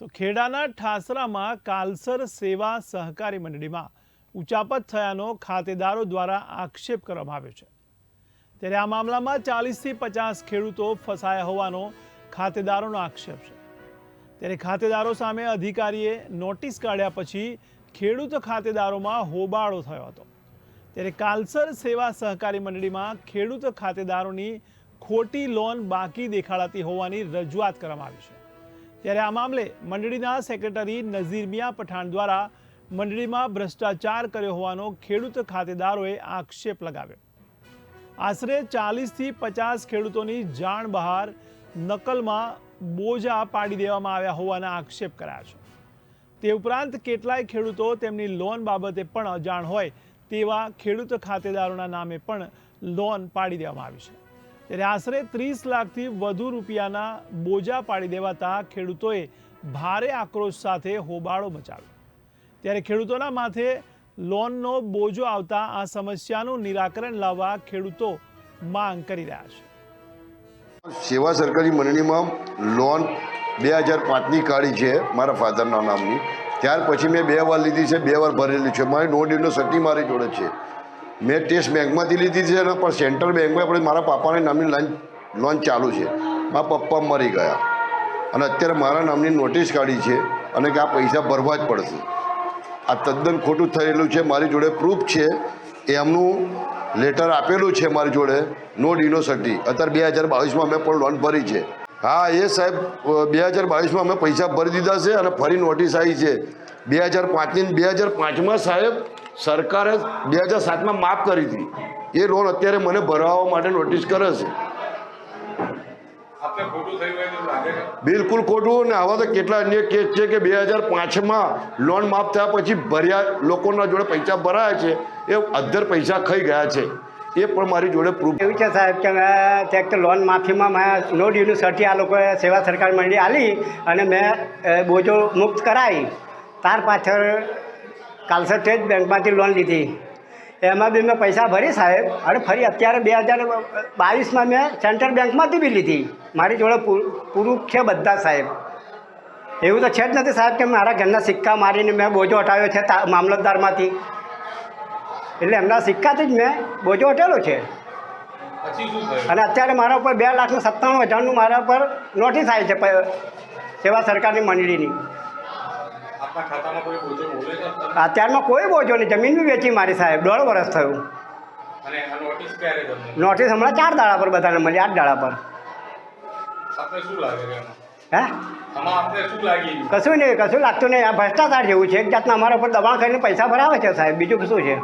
તો ખેડાના ઠાસરામાં કાલસર સેવા સહકારી મંડળીમાં ઉચાપત થયાનો ખાતેદારો દ્વારા આક્ષેપ કરવામાં આવ્યો છે. ત્યારે આ મામલામાં ચાલીસથી પચાસ ખેડૂતો ફસાયા હોવાનો ખાતેદારોનો આક્ષેપ છે. ત્યારે ખાતેદારો સામે અધિકારીએ નોટિસ કાઢ્યા પછી ખેડૂત ખાતેદારોમાં હોબાળો થયો હતો. ત્યારે કાલસર સેવા સહકારી મંડળીમાં ખેડૂત ખાતેદારોની ખોટી લોન બાકી દેખાડાતી હોવાની રજૂઆત કરવામાં આવી છે. ત્યારે આ મામલે મંડળીના સેક્રેટરી નઝીર મિયા પઠાણ દ્વારા મંડળીમાં ભ્રષ્ટાચાર કર્યો હોવાનો ખેડૂત ખાતેદારોએ આક્ષેપ લગાવ્યો. આશરે ચાલીસથી પચાસ ખેડૂતોની જાણ બહાર નકલમાં બોજા પાડી દેવામાં આવ્યા હોવાના આક્ષેપ કર્યા છે. તે ઉપરાંત કેટલાય ખેડૂતો તેમની લોન બાબતે પણ અજાણ હોય તેવા ખેડૂત ખાતેદારોના નામે પણ લોન પાડી દેવામાં આવી છે. ત્યારે આશરે ત્રીસ લાખથી વધુ રૂપિયાના બોજા પાડી દેવાતા ખેડૂતોએ ભારે આક્રોશ સાથે હોબાળો મચાવ્યો. ત્યારે ખેડૂતોના માથે લોનનો બોજો આવતા આ સમસ્યાનું નિરાકરણ લાવવા ખેડૂતો માંગ કરી રહ્યા છે. સેવા સરકારી મંડળીમાં લોન બે હજાર પાંચની કાઢી છે મારા ફાધરના નામની. ત્યાર પછી મેં બે વાર લીધી છે, બે વાર ભરેલી છે. મારી નો ડ્યુનો સટી મારી જોડે છે. મેં ટેસ્ટ બેંકમાંથી લીધી છે અને પણ સેન્ટ્રલ બેંકમાં આપણે મારા પાપાની નામની લોન લોન ચાલુ છે. મારા પપ્પા મરી ગયા. અને અત્યારે મારા નામની નોટિસ કાઢી છે અને કે આ પૈસા ભરવા જ પડશે. આ તદ્દન ખોટું થયેલું છે. મારી જોડે પ્રૂફ છે. એમનું લેટર આપેલું છે મારી જોડે. નો ડિનોસિટી અત્યારે બે હજાર બાવીસમાં મેં પણ લોન ભરી છે. હા, એ સાહેબ, બે હજાર બાવીસમાં અમે પૈસા ભરી દીધા છે અને ફરી નોટિસ આવી છે. બે હજાર પાંચની બે હજાર પાંચમાં સાહેબ સરકારે બે હજાર સાતમાં માફ કરી હતી. એ લોન અત્યારે મને ભરાવવા માટે નોટિસ કરે છે. બિલકુલ ખોટું ને આવા તો કેટલા અન્ય કેસ છે કે બે હજાર પાંચમાં લોન માફ થયા પછી ભર્યા લોકોના જોડે પૈસા ભરાયા છે. એ અધ્ધર પૈસા ખાઈ ગયા છે. એ પણ મારી જોડે પ્રૂફ એવું છે સાહેબ કે મેં ચેક લોન માફીમાં મેં નો ડ્યુની સર્ટી આ લોકોએ સેવા સરકાર મંડળી આલી અને મેં બોજો મુક્ત કરાવી. ત્યાર પાછળ કાલસર સ્ટેટ બેંકમાંથી લોન લીધી. એમાં બી મેં પૈસા ભરી સાહેબ. અને ફરી અત્યારે બે હજાર બાવીસમાં મેં સેન્ટ્રલ બેંકમાંથી બી લીધી. મારી જોડે પૂરું છે બધા સાહેબ. એવું તો છે જ નથી સાહેબ કે મારા ઘરના સિક્કા મારીને મેં બોજો હટાવ્યો છે મામલતદારમાંથી. એટલે એમના સિક્કાથી જ મેં બોજો હટેલો છે. અને અત્યારે મારા ઉપર બે લાખનું સત્તાણું હજારનું મારા ઉપર નોટિસ આવી છે સેવા સરકારની મંડળીની. અત્યારમાં કોઈ બોજો નહીં. જમીન બી વેચી મારી સાહેબ. દોઢ વર્ષ થયું. નોટિસ હમણાં ચાર દાડા પર બધાને મળી આઠ દાડા પર. કશું નહીં કશું લાગતું નહીં. આ ભ્રષ્ટાચાર જેવું છે. એક જાતના અમારા ઉપર દબાણ કરીને પૈસા ભરાવે છે સાહેબ. બીજું શું છે?